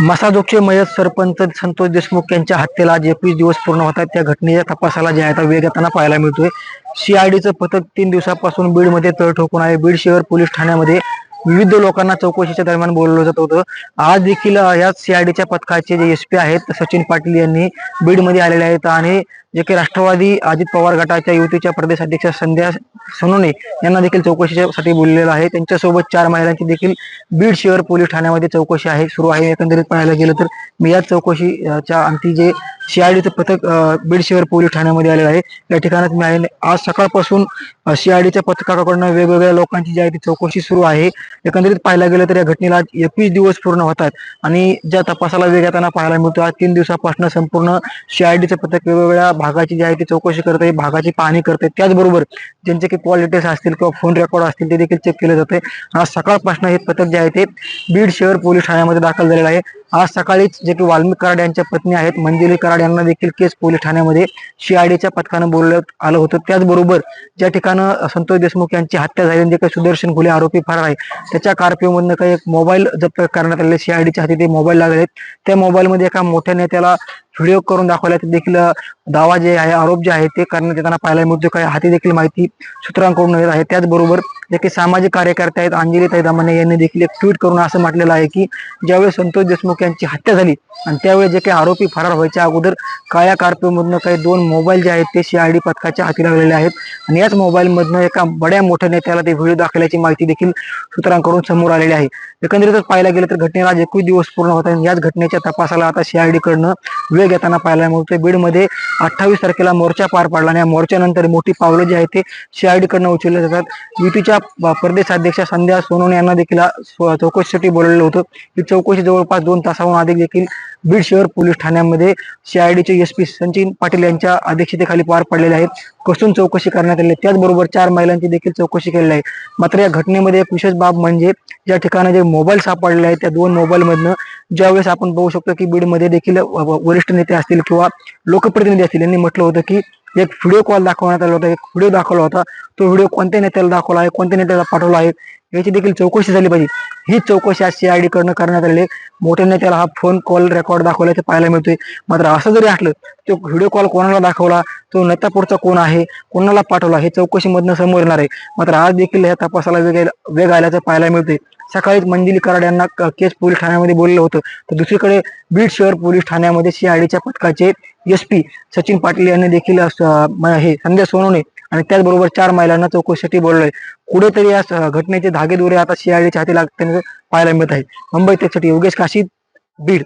मसाजोगचे मयत सरपंच संतोष देशमुख यांच्या हत्येला आज एकवीस दिवस पूर्ण होतात त्या घटनेच्या तपासाला जे आहे आता वेग येताना पाहायला मिळतोय. सीआयडीचं पथक तीन दिवसापासून बीडमध्ये तळ ठोकून आहे. बीड शहर पोलीस ठाण्यामध्ये विविध लोकांना चौकशीच्या दरम्यान बोलवलं जात होतं. आज देखील अं, या सीआयडीच्या पथकाचे जे एस पी आहेत सचिन पाटील यांनी बीडमध्ये आलेले आहेत. आणि जे काही राष्ट्रवादी अजित पवार गटाच्या युतीच्या प्रदेशाध्यक्ष संध्या सोनोने यांना देखील चौकशीसाठी बोललेलं आहे. त्यांच्यासोबत चार महिलांची देखील बीड शहर पोलीस ठाण्यामध्ये चौकशी आहे. सुरू आहे. एकंदरीत पाहायला गेलं तर मी या चौकशीच्या अंती जे सीआयडीचं पथक बेडशेवर पोलीस ठाण्यामध्ये आलेलं आहे. या ठिकाणात मी आहे आज सकाळपासून सीआयडीच्या पथकाकडनं वेगवेगळ्या लोकांची जी आहे ती चौकशी सुरू आहे. एकंदरीत पाहायला गेलं तर या घटनेला आज एकवीस दिवस पूर्ण होतात. आणि ज्या तपासाला वेग येताना पाहायला मिळतो आज तीन दिवसापासून संपूर्ण सीआयडीचं पथक वेगवेगळ्या भागाची जी आहे ती चौकशी करत आहे भागाची पाहणी करत आहे. त्याचबरोबर ज्यांचे काही कॉल डिटेल्स असतील किंवा फोन रेकॉर्ड असतील ते देखील चेक केले जाते आज सकाळपासून हे पथक जे आहे ते बीड शहर पोलीस ठाण्यामध्ये दाखल झालेलं आहे. आज सकाळीच जे की वाल्मिक कराड यांच्या पत्नी आहेत. मंजुली कराड यांना देखील केस पोलीस ठाण्यामध्ये सीआयडीच्या पथकानं बोलवण्यात आलं होतं. त्याचबरोबर ज्या ठिकाणं संतोष देशमुख यांची हत्या झाली आणि जे काही सुदर्शन घुले आरोपी फरार आहे त्याच्या कारपिओमधनं काही एक मोबाईल जप्त करण्यात आले सीआयडीच्या हाती ते मोबाईल लागले आहेत. त्या मोबाईलमध्ये एका मोठ्या नेत्याला व्हिडिओ करून दाखवल्या देखील दावा जे आहे आरोप जे आहे ते करण्यात येताना पाहायला मिळतो. काही हाती देखील माहिती सूत्रांकडून येत आहे. त्याचबरोबर जे काही सामाजिक कार्यकर्ते आहेत अंजली दमाने यांनी देखील एक ट्विट करून असं म्हटलेलं आहे की ज्यावेळी संतोष देशमुख यांची हत्या झाली. आणि त्यावेळी जे काही आरोपी फरार व्हायच्या अगोदर काळ्या कार्पेमधनं काही दोन मोबाईल जे आहेत ते सीआयडी पथकाच्या हाती लागलेले आहेत. आणि याच मोबाईलमधनं एका बड्या मोठ्या नेत्याला ते व्हिडिओ दाखवल्याची माहिती देखील सूत्रांकडून समोर आलेली आहे. एकंदरीतच पाहायला गेलं तर घटनेला आज एकवीस दिवस पूर्ण होत आणि याच घटनेच्या तपासाला आता सीआयडी कडनं वेग येताना पाहायला मिळतोय. बीडमध्ये अठ्ठावीस तारखेला मोर्चा पार पडला आणि या मोर्चानंतर मोठी पावलं जी आहेत ते सीआयडी कडनं उचलले जातात. युतीच्या प्रदेशाध्यक्षा संध्या सोनवणे यांना देखील चौकशीसाठी बोलवलं होतं. ही चौकशी जवळपास दोन तासाहून अधिक देखील बीड शहर पोलीस ठाण्यामध्ये सीआयडीचे एस पी सचिन पाटील यांच्या अध्यक्षतेखाली पार पडलेले आहेत. कसून चौकशी करण्यात आली आहे. त्याचबरोबर चार महिलांची देखील चौकशी केलेली आहे. मात्र या घटनेमध्ये एक विशेष बाब म्हणजे ज्या ठिकाणी जे मोबाईल सापडले आहेत त्या दोन मोबाईल मधनं ज्यावेळेस आपण बघू शकतो की बीडमध्ये देखील वरिष्ठ नेते असतील किंवा लोकप्रतिनिधी असतील यांनी म्हटलं होतं की एक व्हिडिओ कॉल दाखवण्यात आला होता एक व्हिडिओ दाखवला होता. तो व्हिडिओ कोणत्या नेत्याला दाखवला आहे कोणत्या नेत्याला पाठवला आहे याची देखील चौकशी झाली पाहिजे. ही चौकशी आज सीआयडी कडनं करण्यात आलेली आहे. मोठ्या नेत्याला हा फोन कॉल रेकॉर्ड दाखवल्याचं पाहायला मिळतोय. मात्र असं जरी असलं तो व्हिडिओ कॉल कोणाला दाखवला तो नेता पुढचा कोण आहे कोणाला पाठवला हे चौकशीमधनं समोर येणार आहे. मात्र आज देखील या तपासाला वेग वेग आल्याचं पाहायला मिळतोय. सकाळीच मंजिली कराड यांना केस पोलीस ठाण्यामध्ये बोललं होतं. तर दुसरीकडे बीड शहर पोलीस ठाण्यामध्ये सीआयडीच्या पथकाचे एस पी सचिन पाटील यांनी देखील म- हे संध्या सोनवणे आणि त्याचबरोबर चार महिलांना चौकशीसाठी बोलवलंय. कुठेतरी या घटनेचे धागेदोरे आता सीआयडीच्या हाती लागताना पाहायला मिळत आहे मुंबई त्यासाठी योगेश काशी बीड.